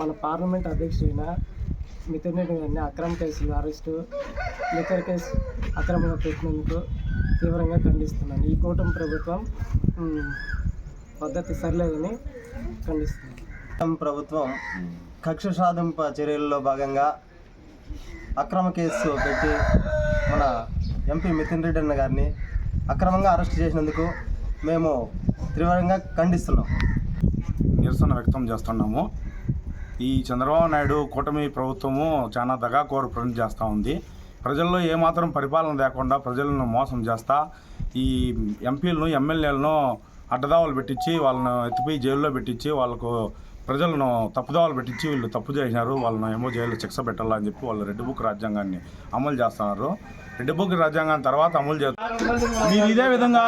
మన పార్లమెంట్ అధ్యక్షుడైన మిథున్ రెడ్డి గారిని అక్రమ కేసులు అరెస్టు లిక్కర్ కేసు అక్రమంగా పెట్టినందుకు తీవ్రంగా ఖండిస్తున్నాను. ఈ కూటమి ప్రభుత్వం పద్ధతి సరిలేదని ఖండిస్తున్నాను. ప్రభుత్వం కక్ష సాధింప చర్యల్లో భాగంగా అక్రమ కేసు పెట్టి మన ఎంపీ మిథున్ రెడ్డి అన్న గారిని అక్రమంగా అరెస్ట్ చేసినందుకు మేము తీవ్రంగా ఖండిస్తున్నాం. నిరసన వ్యక్తం చేస్తున్నాము. ఈ చంద్రబాబు నాయుడు కూటమి ప్రభుత్వము చాలా దగాకోరు పని చేస్తూ ఉంది. ప్రజల్లో ఏమాత్రం పరిపాలన లేకుండా ప్రజలను మోసం చేస్తా ఈ ఎంపీలను ఎమ్మెల్యేలను అడ్డదావలు పెట్టించి వాళ్ళను ఎత్తిపోయి జైల్లో పెట్టించి వాళ్ళకు ప్రజలను తప్పుదావలు పెట్టించి వీళ్ళు తప్పు చేసినారు. వాళ్ళను ఏమో జైల్లో శిక్ష పెట్టాలని చెప్పి వాళ్ళు రెడ్ బుక్ రాజ్యాంగాన్ని అమలు చేస్తున్నారు. రెడ్ బుక్ రాజ్యాంగం తర్వాత అమలు చేస్తారు మీరు ఇదే విధంగా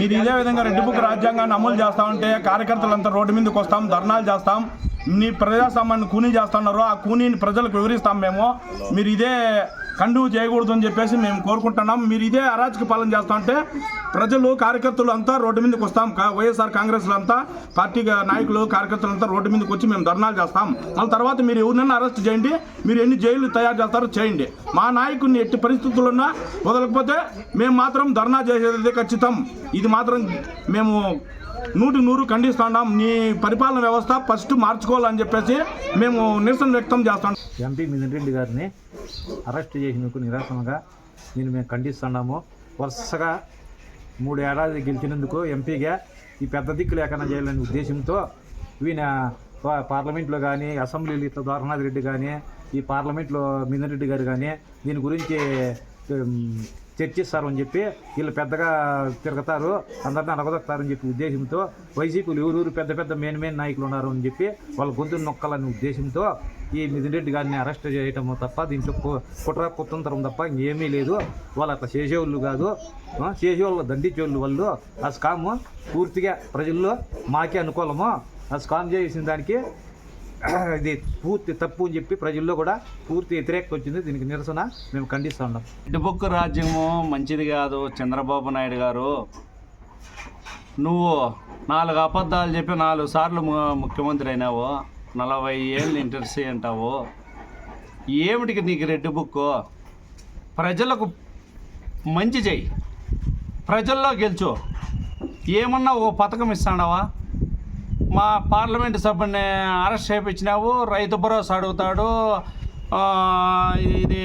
మీరు ఇదే విధంగా రెడ్ బుక్ రాజ్యాంగాన్ని అమలు చేస్తా ఉంటే కార్యకర్తలంతా రోడ్డు మీదకి వస్తాం ధర్నాలు చేస్తాం. నీ ప్రజాస్వామ్యాన్ని కూనీ చేస్తున్నారు ఆ కూనీని ప్రజలకు వివరిస్తాం మేము. మీరు ఇదే కండువు చేయకూడదు అని చెప్పేసి మేము కోరుకుంటున్నాం. మీరు ఇదే అరాచక పాలన చేస్తా ఉంటే ప్రజలు కార్యకర్తలు అంతా రోడ్డు మీదకి వస్తాం. కా- వైఎస్ఆర్ కాంగ్రెస్లు అంతా పార్టీ నాయకులు కార్యకర్తలు అంతా రోడ్డు మీదకి వచ్చి మేము ధర్నాలు చేస్తాం. మళ్ళీ తర్వాత మీరు ఎవరినైనా అరెస్ట్ చేయండి. మీరు ఎన్ని జైలు తయారు చేస్తారో చేయండి. మా నాయకుడిని ఎట్టి పరిస్థితులున్నా వదలకపోతే మేము మాత్రం ధర్నా చేసేది ఖచ్చితం. ఇది మాత్రం మేము నూటి నూరు ఖండిస్తున్నాం నీ పరిపాలన వ్యవస్థ ఫస్ట్ మార్చుకోవాలని చెప్పేసి మేము నిరసన వ్యక్తం చేస్తాం. ఎంపీ మిథున్ రెడ్డి గారిని అరెస్ట్ చేసినందుకు నిరాశనగా నేను మేము ఖండిస్తున్నాము వరుసగా మూడు ఏడాది గెలిచినందుకు ఎంపీగా ఈ పెద్ద దిక్కు లేకుండా చేయాలనే ఉద్దేశంతో ఈయన పార్లమెంట్లో కానీ అసెంబ్లీలో ఇట్లా ద్వారనాథ్ రెడ్డి కానీ ఈ పార్లమెంట్లో మిథున్ రెడ్డి గారు కానీ దీని గురించి చర్చిస్తారు అని చెప్పి వీళ్ళు పెద్దగా తిరుగుతారు. అందరిని అడగదొక్కుతారని చెప్పి ఉద్దేశంతో వైసీపీలు ఎవరెవరు పెద్ద పెద్ద మెయిన్ మెయిన్ నాయకులు ఉన్నారు అని చెప్పి వాళ్ళ గొంతు నొక్కాలనే ఉద్దేశంతో ఈ మిథున్రెడ్డి గారిని అరెస్ట్ చేయటం తప్ప దీంట్లో కుట్ర కుతంత్రం తప్ప ఇంకేమీ లేదు. వాళ్ళు అట్లా చేసేవాళ్ళు కాదు. చేసేవాళ్ళు దండించేవాళ్ళు వాళ్ళు. ఆ స్కామ్ పూర్తిగా ప్రజల్లో మాకే అనుకూలము. ఆ స్కామ్ చేసిన దానికి ఇది పూర్తి తప్పు అని చెప్పి ప్రజల్లో కూడా పూర్తి వ్యతిరేకత వచ్చింది దీనికి నిరసన మేము ఖండిస్తూ ఉన్నాం. రెడ్ రాజ్యము మంచిది కాదు చంద్రబాబు నాయుడు గారు. నువ్వు నాలుగు అబద్ధాలు చెప్పి నాలుగు సార్లు ము- ముఖ్యమంత్రి అయినావు. నలభై ఏళ్ళు ఇంటర్సీ అంటావు. ఏమిటికి నీకు రెడ్ బుక్? ప్రజలకు మంచి చెయ్యి. ప్రజల్లో గెలుచు. ఏమన్నా ఓ పథకం ఇస్తాడావా? మా పార్లమెంట్ సభ్యుని అరెస్ట్ చేయించినావు రైతు భరోసా అడుగుతాడు ఇది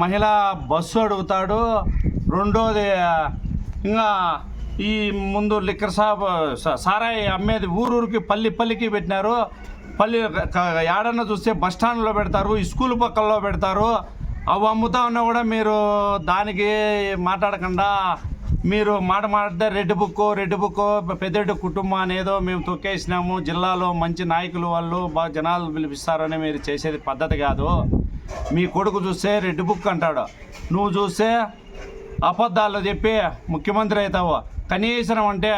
మహిళా బస్సు అడుగుతాడు రెండోది ఇంకా ఈ ముందు లిక్కర్ షాప్ సారాయి అమ్మేది ఊరూరికి పల్లి పల్లికి పెట్టినారు. పల్లి ఏడన్నా చూస్తే బస్ స్టాండ్లో పెడతారు స్కూల్ పక్కల్లో పెడతారు. అవి అమ్ముతా ఉన్నా కూడా మీరు దానికి మాట్లాడకుండా మీరు మాట మాట్లాడితే red book red book Peddareddy కుటుంబం అనేదో మేము తొక్కేసినాము. జిల్లాలో మంచి నాయకులు వాళ్ళు బాగా జనాలు పిలిపిస్తారని మీరు చేసేది పద్ధతి కాదు. మీ కొడుకు చూస్తే రెడ్ బుక్ అంటాడు. నువ్వు చూస్తే అబద్ధాలు చెప్పి ముఖ్యమంత్రి అవుతావు. కనీసం అంటే